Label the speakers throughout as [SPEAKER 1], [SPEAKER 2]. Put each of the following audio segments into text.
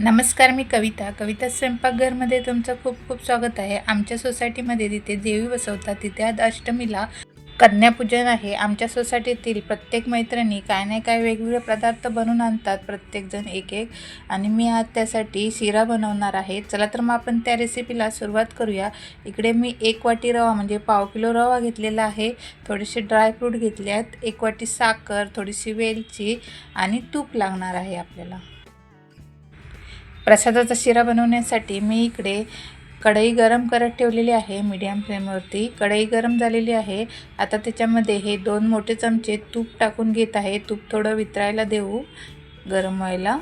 [SPEAKER 1] नमस्कार मी कविता. कविता स्वयंपाकघरमध्ये तुमचं खूप खूप स्वागत आहे. आमच्या सोसायटीमध्ये तिथे देवी बसवतात तिथे आज अष्टमीला कन्यापूजन आहे. आमच्या सोसायटीतील प्रत्येक मैत्रिणी काय नाही काय वेगवेगळे पदार्थ बनवून आणतात प्रत्येकजण एक एक आणि मी आज त्यासाठी शिरा बनवणार आहे. चला तर मग आपण त्या रेसिपीला सुरुवात करूया. इकडे मी एक वाटी रवा म्हणजे पाव किलो रवा घेतलेला आहे. थोडेसे ड्रायफ्रूट घेतले आहेत एक वाटी साखर थोडीशी वेलची आणि तूप लागणार आहे आपल्याला. प्रसादाचा शिरा बनवण्यासाठी मी इकडे कढई गरम करत ठेवलेली आहे मीडियम फ्लेमवरती कढई गरम झालेली आहे. आता त्याच्यामध्ये हे दोन मोठे चमचे तूप टाकून घेत आहे. तूप थोडं वितरायला देऊ. गरम व्हायला.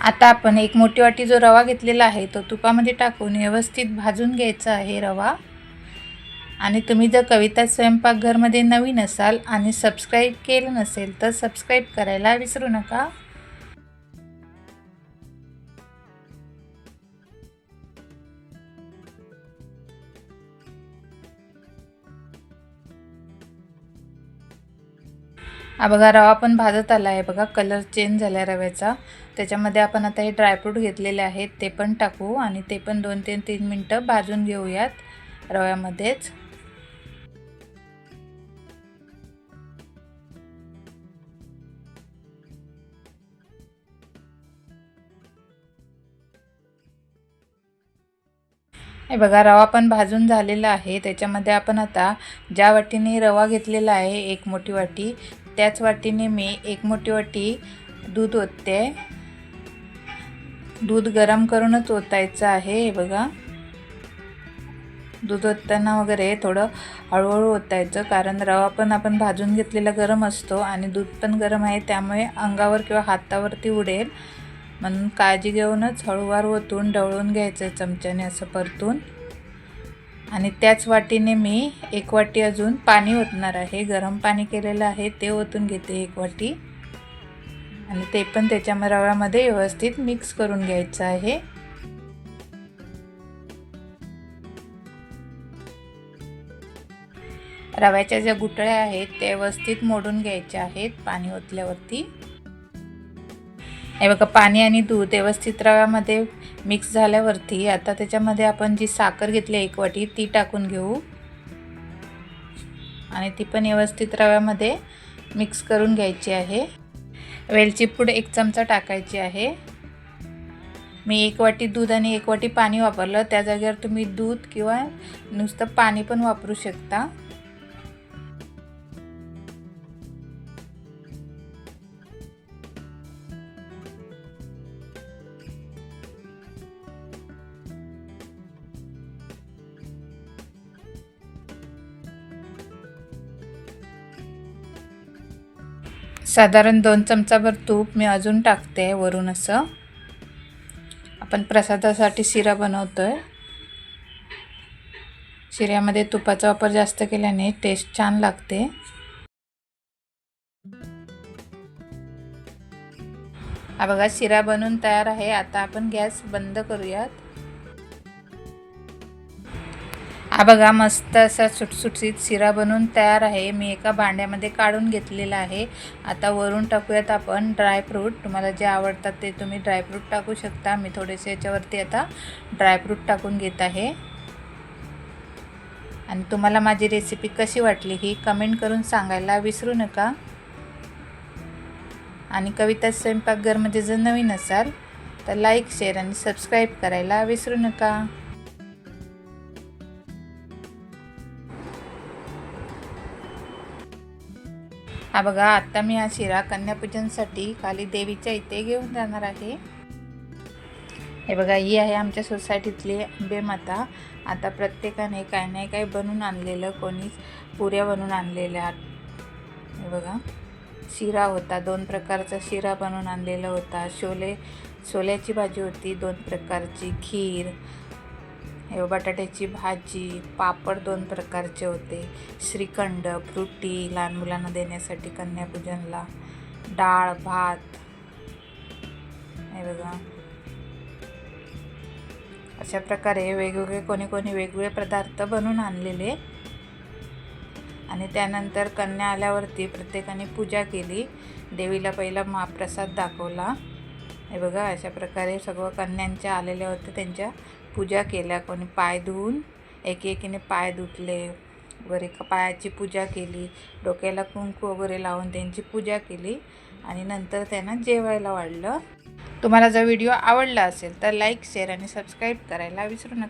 [SPEAKER 1] आता आपण एक मोठी वाटी जो रवा घेतलेला आहे तो तुपामध्ये टाकून व्यवस्थित भाजून घ्यायचा आहे रवा. आणि तुम्ही जर कविता स्वयंपाकघरमध्ये नवीन असाल आणि सबस्क्राईब केलं नसेल तर सबस्क्राईब करायला विसरू नका. हा बघा रवा पण भाजत आला आहे बघा कलर चेंज झाला आहे रव्याचा. त्याच्यामध्ये आपण आता हे ड्रायफ्रूट घेतलेले आहेत ते पण टाकू आणि ते पण दोन तीन तीन मिनटं भाजून घेऊयात रव्यामध्येच. हे बघा रवा पण भाजून झालेला आहे. त्याच्यामध्ये आपण आता ज्या वाटीने रवा घेतलेला आहे एक मोठी वाटी त्याच वाटीने मी एक मोठी वाटी दूध ओतते. दूध गरम करूनच ओतायचं आहे हे बघा. दूध ओतताना वगैरे थोडं हळूहळू ओतायचं कारण रवा पण आपण भाजून घेतलेला गरम असतो आणि दूध पण गरम आहे त्यामुळे अंगावर किंवा हातावरती उडेल. म्हणून काळजी घेऊनच हळूवार ओतून ढवळून घ्यायचं चमच्याने असं परतून. आणि त्याच वाटीने मी एक वाटी अजून पाणी ओतणार आहे. गरम पाणी केलेलं आहे ते ओतून घेते एक वाटी. आणि ते पण त्याच्या रव्यामध्ये व्यवस्थित मिक्स करून घ्यायचं आहे. रव्याच्या ज्या गुटळ्या आहेत त्या व्यवस्थित मोडून घ्यायच्या आहेत पाणी ओतल्यावरती. हे बघा पाणी आणि दूध व्यवस्थित रव्यामध्ये मिक्स झाल्यावरती आता त्याच्यामध्ये आपण जी साखर घेतली एक वाटी ती टाकून घेऊ. आणि ती पण व्यवस्थित रव्यामध्ये मिक्स करून घ्यायची आहे. वेलची पूड एक चमचा टाकायची आहे. मी एक वाटी दूध आणि एक वाटी पाणी वापरलं. त्या जागेवर तुम्ही दूध किंवा नुसतं पाणी पण वापरू शकता. साधारण दोन चमचाभर तूप मी अजून टाकते वरून असं. आपण प्रसादासाठी शिरा बनवतो आहे शिऱ्यामध्ये तुपाचा वापर जास्त केल्याने टेस्ट छान लागते. हा बघा शिरा बनवून तयार आहे. आता आपण गॅस बंद करूयात. हा बघा मस्त असा सुटसुटीत शिरा बनवून तयार आहे. मी एका भांड्यामध्ये काढून घेतलेला आहे. आता वरून टाकूयात आपण ड्रायफ्रूट तुम्हाला जे आवडतात ते तुम्ही ड्रायफ्रूट टाकू शकता. मी थोडेसे याच्यावरती आता ड्रायफ्रूट टाकून घेत आहे. आणि तुम्हाला माझी रेसिपी कशी वाटली ही कमेंट करून सांगायला विसरू नका. आणि कविता स्वयंपाकघरमध्ये जर नवीन असाल तर लाईक शेअर आणि सबस्क्राईब करायला विसरू नका. हा बघा आत्ता मी हा शिरा कन्यापूजनसाठी काली देवीच्या इथे घेऊन जाणार आहे. हे बघा ही आहे आमच्या सोसायटीतली अंबे माता आता प्रत्येकाने काय नाही काय बनवून आणलेलं कोणीच पुऱ्या बनवून आणलेल्या. हे बघा शिरा होता दोन प्रकारचा शिरा बनवून आणलेला होता. शोले शोल्याची भाजी होती दोन प्रकारची खीर. हे बटाट्याची भाजी पापड दोन प्रकारचे होते. श्रीखंड फ्रुटी लहान मुलांना देण्यासाठी कन्यापूजनला. डाळ भात. हे बघा. अशा प्रकारे वेगवेगळे कोणी कोणी वेगवेगळे पदार्थ बनवून आणलेले. आणि त्यानंतर कन्या आल्यावरती प्रत्येकाने पूजा केली. देवीला पहिला महाप्रसाद दाखवला. हे बघा अशा प्रकारे सगळं कन्यांच्या आलेल्या होत्या त्यांच्या पूजा केल्या कोणी पाय धुवून एकीने पाय धुतले वगैरे पायाची पूजा केली डोक्याला कुंकू वगैरे लावून त्यांची पूजा केली आणि नंतर त्यांना जेवायला वाढलं. तुम्हाला जर व्हिडिओ आवडला असेल तर लाईक शेअर आणि सबस्क्राईब करायला विसरू नका.